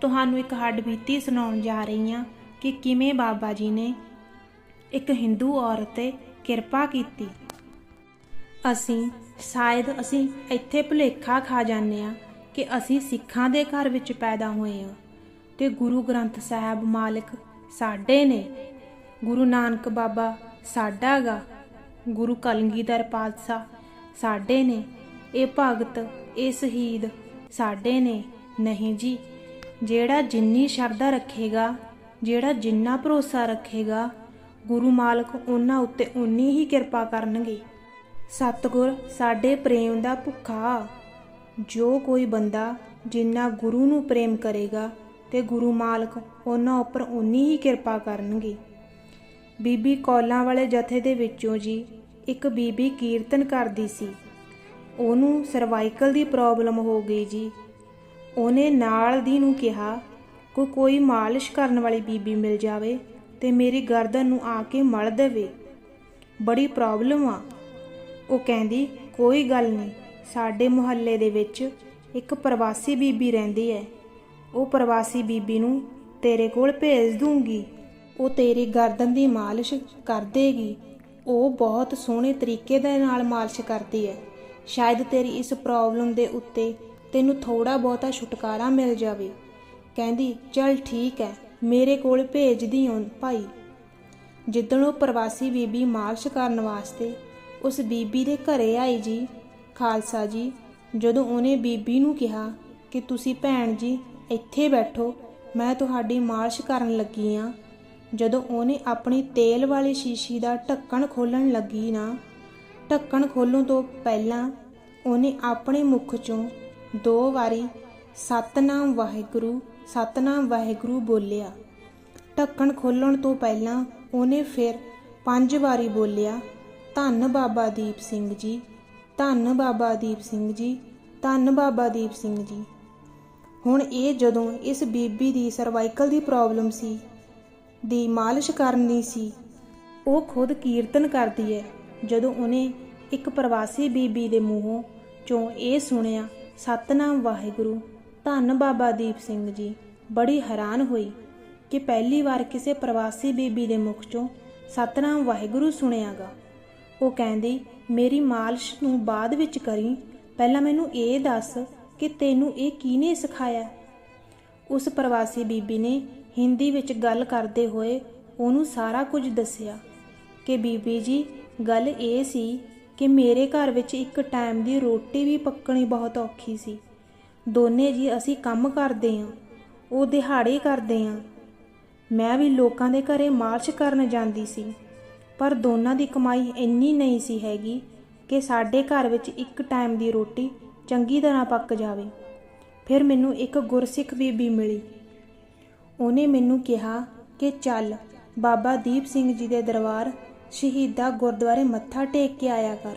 ਤੁਹਾਨੂੰ ਇੱਕ ਹੱਡ ਬੀਤੀ ਸੁਣਾਉਣ ਜਾ ਰਹੀ ਹਾਂ ਕਿ ਕਿਵੇਂ ਬਾਬਾ ਜੀ ਨੇ ਇੱਕ ਹਿੰਦੂ ਔਰਤ ਤੇ ਕਿਰਪਾ ਕੀਤੀ। ਅਸੀਂ, ਸ਼ਾਇਦ ਅਸੀਂ ਇੱਥੇ ਭੁਲੇਖਾ ਖਾ ਜਾਂਦੇ ਆ ਕਿ ਅਸੀਂ ਸਿੱਖਾਂ ਦੇ ਘਰ ਵਿੱਚ ਪੈਦਾ ਹੋਏ ਆ ਤੇ ਗੁਰੂ ਗ੍ਰੰਥ ਸਾਹਿਬ ਮਾਲਕ ਸਾਡੇ ਨੇ। ਗੁਰੂ ਨਾਨਕ ਬਾਬਾ ਸਾਡਾ ਗਾ, ਗੁਰੂ ਕਲਗੀਧਰ ਪਾਤਸ਼ਾਹ ਸਾਡੇ ਨੇ। ਇਹ ਭਗਤ, ਇਹ ਸ਼ਹੀਦ ਸਾਡੇ ਨੇ। ਨਹੀਂ ਜੀ ਜਿਹੜਾ ਜਿੰਨੀ ਸ਼ਰਧਾ ਰੱਖੇਗਾ, ਜਿਹੜਾ ਜਿੰਨਾ ਭਰੋਸਾ ਰੱਖੇਗਾ, ਗੁਰੂ ਮਾਲਕ ਉਹਨਾਂ ਉੱਤੇ ਉਨੀ ਹੀ ਕਿਰਪਾ ਕਰਨਗੇ। ਸਤਿਗੁਰ ਸਾਡੇ ਪ੍ਰੇਮ ਦਾ ਭੁੱਖਾ। ਜੋ ਕੋਈ ਬੰਦਾ ਜਿੰਨਾ ਗੁਰੂ ਨੂੰ ਪ੍ਰੇਮ ਕਰੇਗਾ ਤੇ ਗੁਰੂ ਮਾਲਕ ਉਹਨਾਂ ਉੱਪਰ ਉਨੀ ਹੀ ਕਿਰਪਾ ਕਰਨਗੇ। ਬੀਬੀ ਕੌਲਾਂ ਵਾਲੇ ਜਥੇ ਦੇ ਵਿੱਚੋਂ ਜੀ ਇੱਕ ਬੀਬੀ ਕੀਰਤਨ ਕਰਦੀ ਸੀ। ਉਹਨੂੰ ਸਰਵਾਈਕਲ ਦੀ ਪ੍ਰੋਬਲਮ ਹੋ ਗਈ ਜੀ। ਉਹਨੇ ਨਾਲ ਦੀ ਨੂੰ ਕਿਹਾ ਕੋਈ ਕੋਈ ਮਾਲਿਸ਼ ਕਰਨ ਵਾਲੀ ਬੀਬੀ ਮਿਲ ਜਾਵੇ ਤੇ ਮੇਰੀ ਗਰਦਨ ਨੂੰ ਆ ਕੇ ਮਲ ਦੇਵੇ। ਬੜੀ ਪ੍ਰੋਬਲਮ ਆ। ਉਹ ਕਹਿੰਦੀ, ਕੋਈ ਗੱਲ ਨਹੀਂ, ਸਾਡੇ ਮੁਹੱਲੇ ਦੇ ਵਿੱਚ ਇੱਕ ਪ੍ਰਵਾਸੀ ਬੀਬੀ ਰਹਿੰਦੀ ਹੈ ਉਹ ਪ੍ਰਵਾਸੀ ਬੀਬੀ ਨੂੰ ਤੇਰੇ ਕੋਲ ਭੇਜ ਦੂੰਗੀ। ਉਹ ਤੇਰੀ ਗਰਦਨ ਦੀ ਮਾਲਿਸ਼ ਕਰ ਦੇਗੀ। ਉਹ ਬਹੁਤ ਸੋਹਣੇ ਤਰੀਕੇ ਦੇ ਨਾਲ ਮਾਲਿਸ਼ ਕਰਦੀ ਹੈ ਸ਼ਾਇਦ ਤੇਰੀ ਇਸ ਪ੍ਰੋਬਲਮ ਦੇ ਉੱਤੇ ਤੈਨੂੰ ਥੋੜਾ ਬਹੁਤਾ ਛੁਟਕਾਰਾ ਮਿਲ ਜਾਵੇ। ਕਹਿੰਦੀ, ਚਲ ਠੀਕ ਹੈ ਮੇਰੇ ਕੋਲ ਭੇਜਦੀ ਹਾਂ ਭਾਈ। ਜਿੱਦਣ ਉਹ ਪ੍ਰਵਾਸੀ ਬੀਬੀ ਮਾਲਿਸ਼ ਕਰਨ ਵਾਸਤੇ ਉਸ ਬੀਬੀ ਦੇ ਘਰੇ ਆਈ ਜੀ, ਖਾਲਸਾ ਜੀ, ਜਦੋਂ ਉਹਨੇ ਬੀਬੀ ਨੂੰ ਕਿਹਾ ਕਿ ਤੁਸੀਂ ਭੈਣ ਜੀ ਇੱਥੇ ਬੈਠੋ, ਮੈਂ ਤੁਹਾਡੀ ਮਾਲਿਸ਼ ਕਰਨ ਲੱਗੀ ਆ। ਜਦੋਂ ਉਹਨੇ ਆਪਣੀ ਤੇਲ ਵਾਲੀ ਸ਼ੀਸ਼ੀ ਦਾ ਢੱਕਣ ਖੋਲਣ ਲੱਗੀ ਨਾ, ਢੱਕਣ ਖੋਲਣ ਤੋਂ ਪਹਿਲਾਂ ਉਹਨੇ ਆਪਣੇ ਮੁਖ ਚੋਂ ਦੋ ਵਾਰੀ ਸਤਨਾਮ ਵਾਹਿਗੁਰੂ ਸਤਨਾਮ ਵਾਹਿਗੁਰੂ ਬੋਲਿਆ। ਢੱਕਣ ਖੋਲਣ ਤੋਂ ਪਹਿਲਾਂ ਉਹਨੇ ਫਿਰ ਪੰਜ ਵਾਰੀ ਬੋਲਿਆ, ਧੰਨ ਬਾਬਾ ਦੀਪ ਸਿੰਘ ਜੀ, ਧੰਨ ਬਾਬਾ ਦੀਪ ਸਿੰਘ ਜੀ, ਧੰਨ ਬਾਬਾ ਦੀਪ ਸਿੰਘ ਜੀ। ਹੁਣ ਇਹ ਜਦੋਂ ਇਸ ਬੀਬੀ ਦੀ ਸਰਵਾਈਕਲ ਦੀ ਪ੍ਰੋਬਲਮ ਸੀ, ਦੀ ਮਾਲਿਸ਼ ਕਰਨੀ ਸੀ, ਉਹ ਖੁਦ ਕੀਰਤਨ ਕਰਦੀ ਹੈ। ਜਦੋਂ ਉਹਨੇ ਇੱਕ ਪ੍ਰਵਾਸੀ ਬੀਬੀ ਦੇ ਮੂੰਹੋਂ ਚੋਂ ਇਹ ਸੁਣਿਆ ਸਤਨਾਮ ਵਾਹਿਗੁਰੂ, ਧੰਨ ਬਾਬਾ ਦੀਪ ਸਿੰਘ ਜੀ। ਬੜੀ ਹੈਰਾਨ ਹੋਈ ਕਿ ਪਹਿਲੀ ਵਾਰ ਕਿਸੇ ਪ੍ਰਵਾਸੀ ਬੀਬੀ ਦੇ ਮੁਖ ਚੋਂ ਸਤਨਾਮ ਵਾਹਿਗੁਰੂ ਸੁਣਿਆਗਾ। ਉਹ ਕਹਿੰਦੀ, ਮੇਰੀ ਮਾਲਿਸ਼ ਨੂੰ ਬਾਅਦ ਵਿੱਚ ਕਰੀ, ਪਹਿਲਾਂ ਮੈਨੂੰ ਇਹ ਦੱਸ ਕਿ ਤੈਨੂੰ ਇਹ ਕਿਹਨੇ ਸਿਖਾਇਆ? ਉਸ ਪ੍ਰਵਾਸੀ ਬੀਬੀ ਨੇ ਹਿੰਦੀ ਵਿੱਚ ਗੱਲ ਕਰਦੇ ਹੋਏ ਉਹਨੂੰ ਸਾਰਾ ਕੁਝ ਦੱਸਿਆ ਕਿ ਬੀਬੀ ਜੀ, ਗੱਲ ਇਹ ਸੀ ਕਿ ਮੇਰੇ ਘਰ ਵਿੱਚ ਇੱਕ ਟਾਈਮ ਦੀ ਰੋਟੀ ਵੀ ਪੱਕਣੀ ਬਹੁਤ ਔਖੀ ਸੀ। ਦੋਨੇ ਜੀ ਅਸੀਂ ਕੰਮ ਕਰਦੇ ਹਾਂ, ਉਹ ਦਿਹਾੜੀ ਕਰਦੇ ਹਾਂ। ਮੈਂ ਵੀ ਲੋਕਾਂ ਦੇ ਘਰੇ ਮਾਰਚ ਕਰਨ ਜਾਂਦੀ ਸੀ, ਪਰ ਦੋਨਾਂ ਦੀ ਕਮਾਈ ਇੰਨੀ ਨਹੀਂ ਸੀ ਹੈਗੀ ਕਿ ਸਾਡੇ ਘਰ ਵਿੱਚ ਇੱਕ ਟਾਈਮ ਦੀ ਰੋਟੀ ਚੰਗੀ ਤਰ੍ਹਾਂ ਪੱਕ ਜਾਵੇ। ਫਿਰ ਮੈਨੂੰ ਇੱਕ ਗੁਰਸਿੱਖ ਬੀਬੀ ਮਿਲੀ। ਉਹਨੇ ਮੈਨੂੰ ਕਿਹਾ ਕਿ ਚੱਲ ਬਾਬਾ ਦੀਪ ਸਿੰਘ ਜੀ ਦੇ ਦਰਬਾਰ ਸ਼ਹੀਦਾ ਗੁਰਦੁਆਰੇ ਮੱਥਾ ਟੇਕ ਕੇ ਆਇਆ ਕਰ।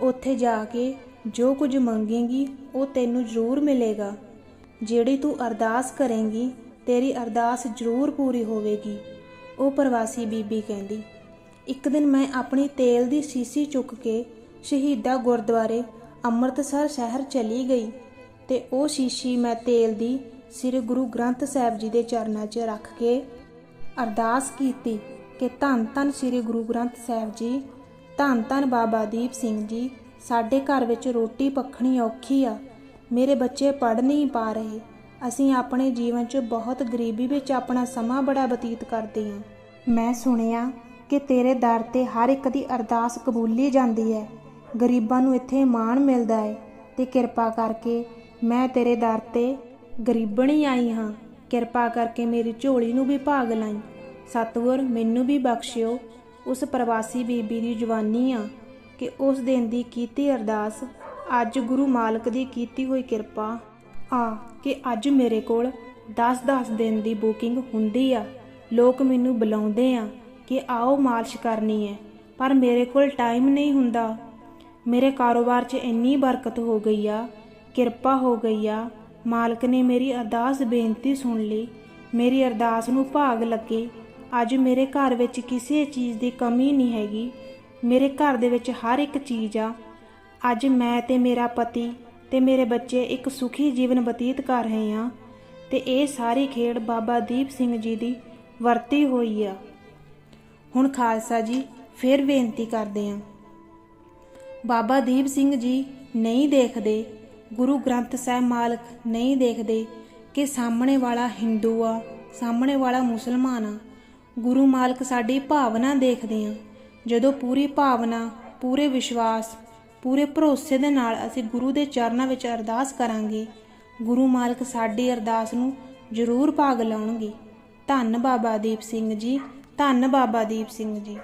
ਉੱਥੇ ਜਾ ਕੇ ਜੋ ਕੁਝ ਮੰਗੇਗੀ, ਉਹ ਤੈਨੂੰ ਜ਼ਰੂਰ ਮਿਲੇਗਾ। ਜਿਹੜੀ ਤੂੰ ਅਰਦਾਸ ਕਰੇਂਗੀ, ਤੇਰੀ ਅਰਦਾਸ ਜ਼ਰੂਰ ਪੂਰੀ ਹੋਵੇਗੀ। ਉਹ ਪ੍ਰਵਾਸੀ ਬੀਬੀ ਕਹਿੰਦੀ, ਇੱਕ ਦਿਨ ਮੈਂ ਆਪਣੀ ਤੇਲ ਦੀ ਸੀਸੀ ਚੁੱਕ ਕੇ ਸ਼ਹੀਦਾ ਗੁਰਦੁਆਰੇ ਅੰਮ੍ਰਿਤਸਰ ਸ਼ਹਿਰ ਚਲੀ ਗਈ ਤੇ ਉਹ ਸ਼ੀਸ਼ੀ ਮੈਂ ਤੇਲ ਦੀ ਸ੍ਰੀ ਗੁਰੂ ਗ੍ਰੰਥ ਸਾਹਿਬ ਜੀ ਦੇ ਚਰਨਾਂ 'ਚ ਰੱਖ ਕੇ ਅਰਦਾਸ ਕੀਤੀ। ਕਿ ਧੰਨ ਧੰਨ ਸ੍ਰੀ ਗੁਰੂ ਗ੍ਰੰਥ ਸਾਹਿਬ ਜੀ, ਧੰਨ ਧੰਨ ਬਾਬਾ ਦੀਪ ਸਿੰਘ ਜੀ, ਸਾਡੇ ਘਰ ਵਿੱਚ ਰੋਟੀ ਪੱਖਣੀ ਔਖੀ ਆ, ਮੇਰੇ ਬੱਚੇ ਪੜ੍ਹ ਨਹੀਂ ਪਾ ਰਹੇ, ਅਸੀਂ ਆਪਣੇ ਜੀਵਨ 'ਚ ਬਹੁਤ ਗਰੀਬੀ ਵਿੱਚ ਆਪਣਾ ਸਮਾਂ ਬੜਾ ਬਤੀਤ ਕਰਦੇ ਹਾਂ ਮੈਂ ਸੁਣਿਆ ਕਿ ਤੇਰੇ ਦਰ ਤੇ ਹਰ ਇੱਕ ਦੀ ਅਰਦਾਸ ਕਬੂਲੀ ਜਾਂਦੀ ਹੈ ਗਰੀਬਾਂ ਨੂੰ ਇੱਥੇ ਮਾਣ ਮਿਲਦਾ ਹੈ ਤੇ ਕਿਰਪਾ ਕਰਕੇ ਮੈਂ ਤੇਰੇ ਦਰ ਤੇ ਗਰੀਬਣੀ ਆਈ ਹਾਂ, ਕਿਰਪਾ ਕਰਕੇ ਮੇਰੀ ਝੋਲੀ ਨੂੰ ਵੀ ਭਾਗ ਲਾਈ। ਸਤਿਗੁਰ, ਮੈਨੂੰ ਵੀ ਬਖਸ਼ਿਓ। ਉਸ ਪ੍ਰਵਾਸੀ ਬੀਬੀ ਦੀ ਜਵਾਨੀ ਆ ਕਿ ਉਸ ਦਿਨ ਦੀ ਕੀਤੀ ਅਰਦਾਸ, ਅੱਜ ਗੁਰੂ ਮਾਲਕ ਦੀ ਕੀਤੀ ਹੋਈ ਕਿਰਪਾ। ਆ ਕਿ ਅੱਜ ਮੇਰੇ ਕੋਲ 10-10 ਦਿਨ ਦੀ ਬੁਕਿੰਗ ਹੁੰਦੀ ਆ। ਲੋਕ ਮੈਨੂੰ ਬੁਲਾਉਂਦੇ ਆ ਕਿ ਆਓ ਮਾਲਿਸ਼ ਕਰਨੀ ਹੈ ਪਰ ਮੇਰੇ ਕੋਲ ਟਾਈਮ ਨਹੀਂ ਹੁੰਦਾ। ਮੇਰੇ ਕਾਰੋਬਾਰ 'ਚ ਇੰਨੀ ਬਰਕਤ ਹੋ ਗਈ ਆ, ਕਿਰਪਾ ਹੋ ਗਈ ਆ। ਮਾਲਕ ਨੇ ਮੇਰੀ ਅਰਦਾਸ ਬੇਨਤੀ ਸੁਣ ਲਈ। ਮੇਰੀ ਅਰਦਾਸ ਨੂੰ ਭਾਗ ਲੱਗੇ। ਅੱਜ ਮੇਰੇ ਘਰ ਵਿੱਚ ਕਿਸੇ ਚੀਜ਼ ਦੀ ਕਮੀ ਨਹੀਂ ਹੈਗੀ। ਮੇਰੇ ਘਰ ਦੇ ਵਿੱਚ ਹਰ ਇੱਕ ਚੀਜ਼ ਆ। ਅੱਜ ਮੈਂ ਤੇ ਮੇਰਾ ਪਤੀ ਤੇ ਮੇਰੇ ਬੱਚੇ ਇੱਕ ਸੁਖੀ ਜੀਵਨ ਬਤੀਤ ਕਰ ਰਹੇ ਹਾਂ ਤੇ ਇਹ ਸਾਰੀ ਖੇਡ ਬਾਬਾ ਦੀਪ ਸਿੰਘ ਜੀ ਦੀ ਵਰਤੀ ਹੋਈ ਆ। ਹੁਣ ਖਾਲਸਾ ਜੀ, ਫਿਰ ਬੇਨਤੀ ਕਰਦੇ ਹਾਂ। ਬਾਬਾ ਦੀਪ ਸਿੰਘ ਜੀ ਨਹੀਂ ਦੇਖਦੇ, ਗੁਰੂ ਗ੍ਰੰਥ ਸਾਹਿਬ ਮਾਲਕ ਨਹੀਂ ਦੇਖਦੇ ਕਿ ਸਾਹਮਣੇ ਵਾਲਾ ਹਿੰਦੂ ਆ, ਸਾਹਮਣੇ ਵਾਲਾ ਮੁਸਲਮਾਨ ਆ। ਗੁਰੂ ਮਾਲਕ ਸਾਡੀ ਭਾਵਨਾ ਦੇਖਦੇ ਆ ਜਦੋਂ ਪੂਰੀ ਭਾਵਨਾ, ਪੂਰੇ ਵਿਸ਼ਵਾਸ, ਪੂਰੇ ਭਰੋਸੇ ਦੇ ਨਾਲ ਅਸੀਂ ਗੁਰੂ ਦੇ ਚਰਨਾਂ ਵਿੱਚ ਅਰਦਾਸ ਕਰਾਂਗੇ, ਗੁਰੂ ਮਾਲਕ ਸਾਡੀ ਅਰਦਾਸ ਨੂੰ ਜ਼ਰੂਰ ਭਾਗ ਲਾਉਣਗੇ। ਧੰਨ ਬਾਬਾ ਦੀਪ ਸਿੰਘ ਜੀ, ਧੰਨ ਬਾਬਾ ਦੀਪ ਸਿੰਘ ਜੀ।